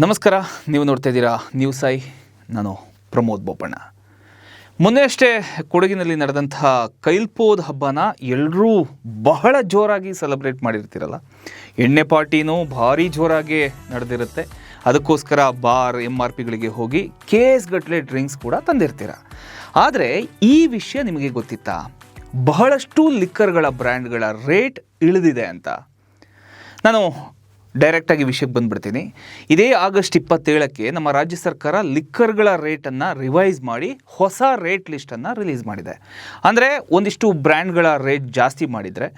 ನಮಸ್ಕಾರ, ನೀವು ನೋಡ್ತಾ ಇದ್ದೀರಾ ನ್ಯೂಸ್ ಐ, ನಾನು ಪ್ರಮೋದ್ ಬೋಪಣ್ಣ. ಮೊನ್ನೆ ಅಷ್ಟೇ ಕೊಡಗಿನಲ್ಲಿ ನಡೆದಂತಹ ಕೈಲ್ಪೋದ್ ಹಬ್ಬನ ಎಲ್ಲರೂ ಬಹಳ ಜೋರಾಗಿ ಸೆಲೆಬ್ರೇಟ್ ಮಾಡಿರ್ತೀರಲ್ಲ. ಎಣ್ಣೆ ಪಾರ್ಟಿನೂ ಭಾರಿ ಜೋರಾಗಿ ನಡೆದಿರುತ್ತೆ. ಅದಕ್ಕೋಸ್ಕರ ಬಾರ್ ಎಂ ಆರ್ ಪಿಗಳಿಗೆ ಹೋಗಿ ಕೇಸ್ ಗಟ್ಟಲೆ ಡ್ರಿಂಕ್ಸ್ ಕೂಡ ತಂದಿರ್ತೀರ. ಆದರೆ ಈ ವಿಷಯ ನಿಮಗೆ ಗೊತ್ತಿತ್ತಾ? ಬಹಳಷ್ಟು ಲಿಕ್ಕರ್ಗಳ ಬ್ರ್ಯಾಂಡ್ಗಳ ರೇಟ್ ಇಳಿದಿದೆ ಅಂತ. ನಾನು ಡೈರೆಕ್ಟಾಗಿ ವಿಷಯಕ್ಕೆ ಬಂದ್ಬಿಡ್ತೀನಿ. ಇದೇ ಆಗಸ್ಟ್ ಇಪ್ಪತ್ತೇಳಕ್ಕೆ ನಮ್ಮ ರಾಜ್ಯ ಸರ್ಕಾರ ಲಿಕ್ಕರ್ಗಳ ರೇಟನ್ನು ರಿವೈಸ್ ಮಾಡಿ ಹೊಸ ರೇಟ್ ಲಿಸ್ಟನ್ನು ರಿಲೀಸ್ ಮಾಡಿದೆ. ಅಂದರೆ ಒಂದಿಷ್ಟು ಬ್ರ್ಯಾಂಡ್ಗಳ ರೇಟ್ ಜಾಸ್ತಿ ಮಾಡಿದರೆ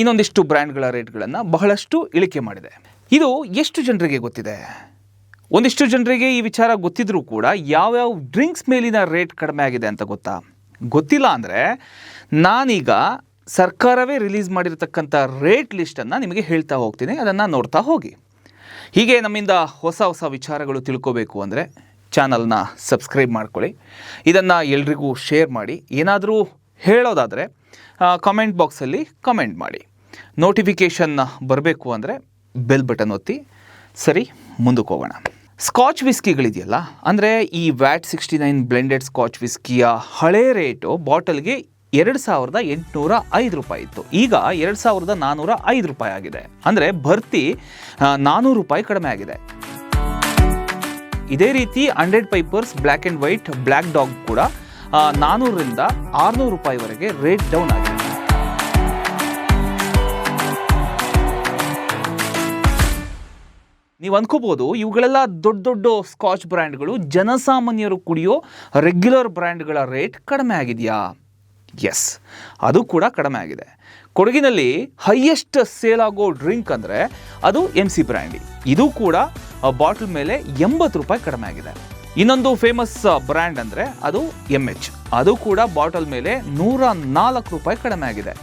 ಇನ್ನೊಂದಿಷ್ಟು ಬ್ರ್ಯಾಂಡ್ಗಳ ರೇಟ್ಗಳನ್ನು ಬಹಳಷ್ಟು ಇಳಿಕೆ ಮಾಡಿದೆ. ಇದು ಎಷ್ಟು ಜನರಿಗೆ ಗೊತ್ತಿದೆ? ಒಂದಿಷ್ಟು ಜನರಿಗೆ ಈ ವಿಚಾರ ಗೊತ್ತಿದ್ರೂ ಕೂಡ ಯಾವ್ಯಾವ ಡ್ರಿಂಕ್ಸ್ ಮೇಲಿನ ರೇಟ್ ಕಡಿಮೆ ಆಗಿದೆ ಅಂತ ಗೊತ್ತಾ? ಗೊತ್ತಿಲ್ಲ ಅಂದರೆ ನಾನೀಗ ಸರ್ಕಾರವೇ ರಿಲೀಸ್ ಮಾಡಿರತಕ್ಕಂಥ ರೇಟ್ ಲಿಸ್ಟನ್ನು ನಿಮಗೆ ಹೇಳ್ತಾ ಹೋಗ್ತೀನಿ, ಅದನ್ನು ನೋಡ್ತಾ ಹೋಗಿ. ಹೀಗೆ ನಮ್ಮಿಂದ ಹೊಸ ಹೊಸ ವಿಚಾರಗಳು ತಿಳ್ಕೋಬೇಕು ಅಂದರೆ ಚಾನಲ್ನ ಸಬ್ಸ್ಕ್ರೈಬ್ ಮಾಡ್ಕೊಳ್ಳಿ. ಇದನ್ನು ಎಲ್ರಿಗೂ ಶೇರ್ ಮಾಡಿ. ಏನಾದರೂ ಹೇಳೋದಾದರೆ ಕಮೆಂಟ್ ಬಾಕ್ಸಲ್ಲಿ ಕಮೆಂಟ್ ಮಾಡಿ. ನೋಟಿಫಿಕೇಷನ್ ಬರಬೇಕು ಅಂದರೆ ಬೆಲ್ ಬಟನ್ ಒತ್ತಿ. ಸರಿ, ಮುಂದಕ್ಕೆ ಹೋಗೋಣ. ಸ್ಕಾಚ್ ವಿಸ್ಕಿಗಳಿದೆಯಲ್ಲ ಅಂದರೆ ಈ VAT sixty nine blended scotch ವಿಸ್ಕಿಯ ಹಳೆ ರೇಟು ಬಾಟಲ್ಗೆ ಎರಡು ಸಾವಿರದ ಎಂಟುನೂರ ಐದು ರೂಪಾಯಿ ಇತ್ತು. ಈಗ ಎರಡು ಸಾವಿರದ ನಾನ್ನೂರ ಐದು ರೂಪಾಯಿ ಆಗಿದೆ. ಅಂದರೆ ಭರ್ತಿ ನಾನ್ನೂರು ರೂಪಾಯಿ ಕಡಿಮೆ ಆಗಿದೆ. ಇದೇ ರೀತಿ Hundred Pipers Black and White Black Dog ಕೂಡ ನಾನ್ನೂರರಿಂದ ಆರುನೂರು ರೂಪಾಯಿವರೆಗೆ ರೇಟ್ ಡೌನ್ ಆಗಿದೆ. ನೀವು ಅಂದ್ಕೋಬೋದು ಇವುಗಳೆಲ್ಲ ದೊಡ್ಡ ದೊಡ್ಡ ಸ್ಕಾಚ್ ಬ್ರ್ಯಾಂಡ್ಗಳು, ಜನಸಾಮಾನ್ಯರು ಕುಡಿಯೋ ರೆಗ್ಯುಲರ್ ಬ್ರ್ಯಾಂಡ್ಗಳ ರೇಟ್ ಕಡಿಮೆ ಆಗಿದೆಯಾ? ಎಸ್ ಅದು ಕೂಡ ಕಡಿಮೆ ಆಗಿದೆ. ಕೊಡಗಿನಲ್ಲಿ ಹೈಯೆಸ್ಟ್ ಸೇಲ್ ಆಗೋ ಡ್ರಿಂಕ್ ಅಂದರೆ ಅದು ಎಂ ಸಿ ಬ್ರ್ಯಾಂಡಿ ಇದು ಕೂಡ ಬಾಟ್ಲ್ ಮೇಲೆ ಎಂಬತ್ತು ರೂಪಾಯಿ ಕಡಿಮೆ ಆಗಿದೆ. ಇನ್ನೊಂದು ಫೇಮಸ್ ಬ್ರ್ಯಾಂಡ್ ಅಂದರೆ ಅದು ಎಂ ಎಚ್ ಅದು ಕೂಡ ಬಾಟಲ್ ಮೇಲೆ ನೂರ ನಾಲ್ಕು ರೂಪಾಯಿ ಕಡಿಮೆ ಆಗಿದೆ.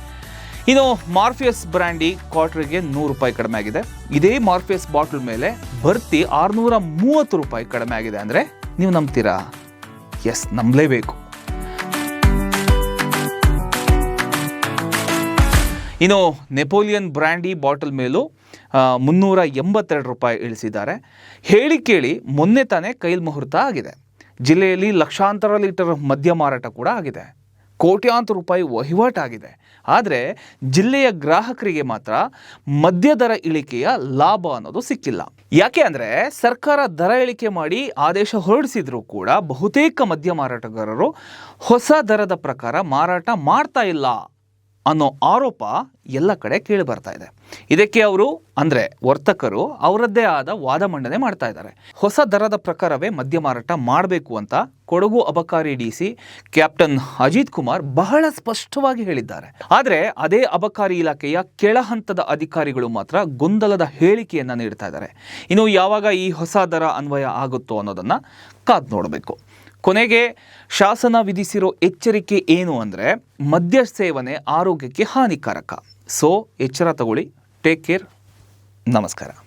ಇನ್ನು ಮಾರ್ಫಿಯಸ್ ಬ್ರ್ಯಾಂಡಿ ಕ್ವಾರ್ಟ್ರಿಗೆ ನೂರು ರೂಪಾಯಿ ಕಡಿಮೆ ಆಗಿದೆ. ಇದೇ ಮಾರ್ಫಿಯಸ್ ಬಾಟಲ್ ಮೇಲೆ ಬರ್ತಿ ಆರುನೂರ ಮೂವತ್ತು ರೂಪಾಯಿ ಕಡಿಮೆ ಆಗಿದೆ ಅಂದರೆ ನೀವು ನಂಬ್ತೀರಾ? ಎಸ್ ನಂಬಲೇಬೇಕು. ಇನ್ನು ನೆಪೋಲಿಯನ್ ಬ್ರ್ಯಾಂಡಿ ಬಾಟಲ್ ಮೇಲೂ ಮುನ್ನೂರ ಎಂಬತ್ತೆರಡು ರೂಪಾಯಿ ಇಳಿಸಿದ್ದಾರೆ. ಹೇಳಿ ಕೇಳಿ ಮೊನ್ನೆ ತಾನೇ ಕೈಲ್ ಮುಹೂರ್ತ ಆಗಿದೆ. ಜಿಲ್ಲೆಯಲ್ಲಿ ಲಕ್ಷಾಂತರ ಲೀಟರ್ ಮದ್ಯ ಮಾರಾಟ ಕೂಡ ಆಗಿದೆ. ಕೋಟ್ಯಾಂತರ ರೂಪಾಯಿ ವಹಿವಾಟಾಗಿದೆ ಆದರೆ ಜಿಲ್ಲೆಯ ಗ್ರಾಹಕರಿಗೆ ಮಾತ್ರ ಮದ್ಯ ದರ ಇಳಿಕೆಯ ಲಾಭ ಅನ್ನೋದು ಸಿಕ್ಕಿಲ್ಲ. ಯಾಕೆ ಅಂದರೆ ಸರ್ಕಾರ ದರ ಇಳಿಕೆ ಮಾಡಿ ಆದೇಶ ಹೊರಡಿಸಿದರೂ ಕೂಡ ಬಹುತೇಕ ಮದ್ಯ ಮಾರಾಟಗಾರರು ಹೊಸ ದರದ ಪ್ರಕಾರ ಮಾರಾಟ ಮಾಡ್ತಾ ಇಲ್ಲ. ಅನ್ನೋ ಆರೋಪ ಎಲ್ಲ ಕಡೆ ಕೇಳಿ ಬರ್ತಾ ಇದೆ. ಇದಕ್ಕೆ ಅವರು, ಅಂದರೆ ವರ್ತಕರು, ಅವರದ್ದೇ ಆದ ವಾದ ಮಂಡನೆ ಮಾಡ್ತಾ ಇದ್ದಾರೆ. ಹೊಸ ದರದ ಪ್ರಕಾರವೇ ಮದ್ಯ ಮಾರಾಟ ಮಾಡಬೇಕು ಅಂತ ಕೊಡಗು ಅಬಕಾರಿ D C captain Ajith Kumar ಬಹಳ ಸ್ಪಷ್ಟವಾಗಿ ಹೇಳಿದ್ದಾರೆ. ಆದರೆ ಅದೇ ಅಬಕಾರಿ ಇಲಾಖೆಯ ಕೆಳ ಹಂತದ ಅಧಿಕಾರಿಗಳು ಮಾತ್ರ ಗೊಂದಲದ ಹೇಳಿಕೆಯನ್ನು ನೀಡ್ತಾ ಇದ್ದಾರೆ. ಇನ್ನು ಯಾವಾಗ ಈ ಹೊಸ ದರ ಅನ್ವಯ ಆಗುತ್ತೋ ಅನ್ನೋದನ್ನು ಕಾದು ನೋಡಬೇಕು. ಕೊನೆಗೆ ಶಾಸನ ವಿಧಿಸಿರೋ ಎಚ್ಚರಿಕೆ ಏನು ಅಂದರೆ ಮದ್ಯ ಸೇವನೆ ಆರೋಗ್ಯಕ್ಕೆ ಹಾನಿಕಾರಕ. ಸೊ ಎಚ್ಚರ ತಗೊಳ್ಳಿ. ಟೇಕ್ ಕೇರ್ ನಮಸ್ಕಾರ.